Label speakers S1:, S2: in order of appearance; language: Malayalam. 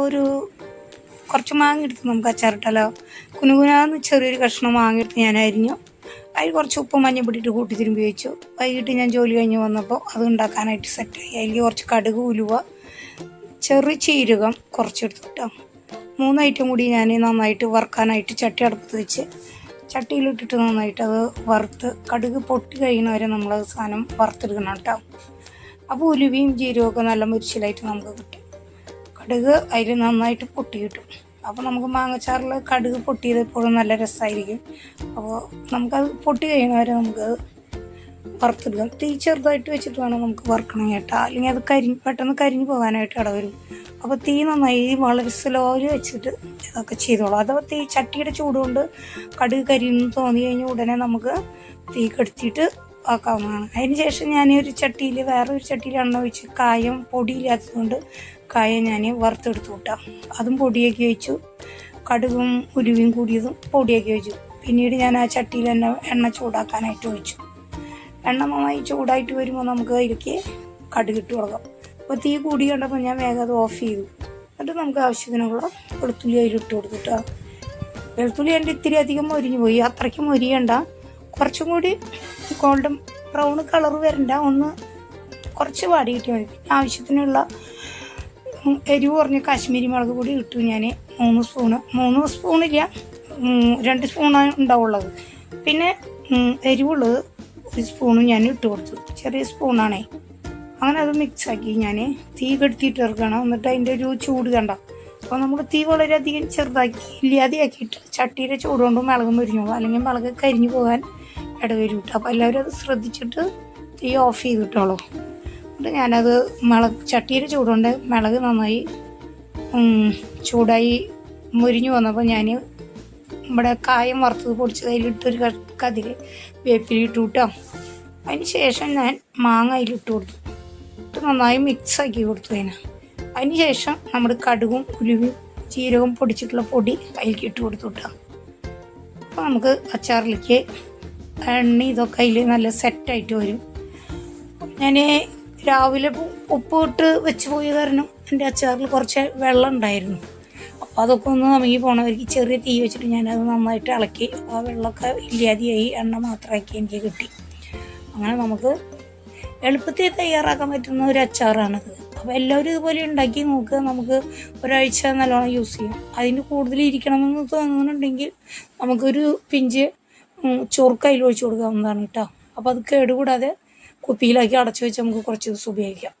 S1: ഒരു കുറച്ച് മാങ്ങ എടുത്ത് നമുക്ക് അച്ചാറിട്ടല്ലോ. കുനുകുനാന്ന് ചെറിയൊരു കഷ്ണം മാങ്ങ ഞാൻ അരിഞ്ഞു. അതിൽ കുറച്ച് ഉപ്പ് മഞ്ഞ പിടിയിട്ട് കൂട്ടി തിരുമ്പി വെച്ചു. വൈകിട്ട് ഞാൻ ജോലി കഴിഞ്ഞ് വന്നപ്പോൾ അത് ഉണ്ടാക്കാനായിട്ട് സെറ്റായി അതിൽ കുറച്ച് കടുക് ഉലുവ ചെറു ചീരകം കുറച്ചെടുത്തു കേട്ടോ. മൂന്ന് ഐറ്റം കൂടി ഞാൻ നന്നായിട്ട് വറുക്കാനായിട്ട് ചട്ടി അടുപ്പത്ത് വെച്ച് ചട്ടിയിലിട്ടിട്ട് നന്നായിട്ട് അത് വറുത്ത് കടുക് പൊട്ടി കഴിയുന്നവരെ നമ്മൾ സാധനം വറുത്തെടുക്കണം കേട്ടോ. അപ്പോൾ ഉലുവയും ജീരകമൊക്കെ നല്ല മുരിച്ചിലായിട്ട് നമുക്ക് കിട്ടും. കടുക് അതിൽ നന്നായിട്ട് പൊട്ടി കിട്ടും അപ്പോൾ നമുക്ക് മാങ്ങച്ചാറിൽ കടുക് പൊട്ടിയത് എപ്പോഴും നല്ല രസമായിരിക്കും അപ്പോൾ നമുക്കത് പൊട്ടി കഴിയുന്നവരെ നമുക്ക് വറുത്തെടുക്കാം. തീ ചെറുതായിട്ട് വെച്ചിട്ട് വേണം നമുക്ക് വറുക്കണം കേട്ടോ. അല്ലെങ്കിൽ അത് കരിഞ്ഞ് പെട്ടെന്ന് കരിഞ്ഞ് പോകാനായിട്ട് ഇടവരും അപ്പോൾ തീ നന്നായി വളരെ സ്ലോയിൽ വെച്ചിട്ട് ഇതൊക്കെ ചെയ്തോളാം. അഥവാ തീ ചട്ടിയുടെ ചൂടുകൊണ്ട് കടുക് കരിഞ്ഞ് തോന്നി കഴിഞ്ഞാൽ ഉടനെ നമുക്ക് തീ കെടുത്തിയിട്ട് ആക്കാവുന്നതാണ്. അതിന് ശേഷം ഞാൻ ഒരു ചട്ടിയിൽ വേറൊരു ചട്ടിയിൽ എണ്ണ ഒഴിച്ച് കായം പൊടിയില്ലാത്തതുകൊണ്ട് കായം ഞാൻ വറുത്തെടുത്തു കൂട്ടാം അതും പൊടിയാക്കി വെച്ചു. കടുകും ഉരുവിയും കൂടിയതും പൊടിയാക്കി വെച്ചു. പിന്നീട് ഞാൻ ആ ചട്ടിയിൽ തന്നെ എണ്ണ ചൂടാക്കാനായിട്ട് ഒഴിച്ചു. എണ്ണ നന്നായി ചൂടായിട്ട് വരുമ്പോൾ നമുക്ക് അതിലേക്ക് കടുക് ഇട്ട് കൊടുക്കാം. അപ്പോൾ തീ കൂടി കണ്ടപ്പോൾ ഞാൻ വേഗം അത് ഓഫ് ചെയ്തു. എന്നിട്ട് നമുക്ക് ആവശ്യത്തിനുള്ള വെളുത്തുള്ളി അതിൽ ഇട്ട് കൊടുത്തിട്ടാ വെളുത്തുള്ളി എന്റെ ഇത്തിരി അധികം മൊരിഞ്ഞു പോയി. അത്രയ്ക്ക് മൊരിയണ്ട. കുറച്ചും കൂടി ഗോൾഡൻ ബ്രൗൺ കളർ വരണ്ട ഒന്ന് കുറച്ച് വാടി കിട്ടിയാൽ മതി. പിന്നെ ആവശ്യത്തിനുള്ള എരിവ് കുറഞ്ഞ കാശ്മീരി മുളക് പൊടി ഇട്ടു ഞാൻ മൂന്ന് സ്പൂണ്. മൂന്ന് സ്പൂണില്ല രണ്ട് സ്പൂണാണ് ഉണ്ടാവുള്ളത്. പിന്നെ എരിവുള്ളത് ഒരു സ്പൂണും ഞാൻ ഇട്ട് കൊടുത്തു. ചെറിയ സ്പൂണാണേ. അങ്ങനെ അത് മിക്സാക്കി ഞാൻ തീ കെടുത്തിയിട്ട് ഇറക്കണം. എന്നിട്ട് അതിന്റെ ഒരു ചൂട് കണ്ട? അപ്പോൾ നമ്മൾ തീ വളരെയധികം ചെറുതാക്കി ഇല്ലാതെയാക്കിയിട്ട് ചട്ടിയുടെ ചൂട് കൊണ്ട് മിളക് മുരിഞ്ഞോളൂ. അല്ലെങ്കിൽ മുളക് കരിഞ്ഞു പോകാൻ ഇടവരും കേട്ടോ അപ്പോൾ എല്ലാവരും അത് ശ്രദ്ധിച്ചിട്ട് തീ ഓഫ് ചെയ്തിട്ടോളൂ. എന്നിട്ട് ഞാനത് മിളക് ചട്ടിയുടെ ചൂടുകൊണ്ട് മിളക് നന്നായി ചൂടായി മുരിഞ്ഞു വന്നപ്പോൾ ഞാൻ ഇവിടെ കായം വറുത്തത് പൊടിച്ചത് അതിലിട്ടൊരു കതിൽ വേപ്പിലിട്ട് കേട്ടോ അതിന് ശേഷം ഞാൻ മാങ്ങ അതിലിട്ട് കൊടുത്തു. ഇട്ട് നന്നായി മിക്സ് ആക്കി കൊടുത്തു അതിന്. അതിന് ശേഷം നമ്മുടെ കടുകും ഉലുവും ജീരകവും പൊടിച്ചിട്ടുള്ള പൊടി അതിലേക്ക് ഇട്ട് കൊടുത്തു കേട്ടോ. അപ്പോൾ നമുക്ക് അച്ചാറിലേക്ക് എണ്ണ ഇതൊക്കെ അതിൽ നല്ല സെറ്റായിട്ട് വരും. ഞാൻ രാവിലെ ഉ- ഉപ്പ് ഇട്ട് വെച്ച് പോയ കാരണം എന്റെ അച്ചാറിൽ കുറച്ച് വെള്ളം ഉണ്ടായിരുന്നു. അപ്പോൾ അതൊക്കെ ഒന്ന് നമുക്ക് പോണവർക്ക് ചെറിയ തീ വെച്ചിട്ട് ഞാനത് നന്നായിട്ട് ഇളക്കി. ആ വെള്ളമൊക്കെ ഇല്ലാതെയായി. എണ്ണ മാത്രമാക്കി എനിക്ക് കിട്ടി. അങ്ങനെ നമുക്ക് എളുപ്പത്തിൽ തയ്യാറാക്കാൻ പറ്റുന്ന ഒരു അച്ചാറാണത്. അപ്പോൾ എല്ലാവരും ഇതുപോലെ ഉണ്ടാക്കി നോക്കുക നമുക്ക് ഒരാഴ്ച നല്ലോണം യൂസ് ചെയ്യാം. അതിന് കൂടുതൽ ഇരിക്കണമെന്ന് തോന്നുന്നുണ്ടെങ്കിൽ നമുക്കൊരു പിഞ്ച് ഉം, ചൊറുക്ക് അതിൽ ഒഴിച്ച് കൊടുക്കാവുന്നതാണ് കേട്ടോ അപ്പോൾ അത് കേടുകൂടാതെ കുപ്പിയിലാക്കി അടച്ചു വെച്ച് നമുക്ക് കുറച്ച് ദിവസം ഉപയോഗിക്കാം.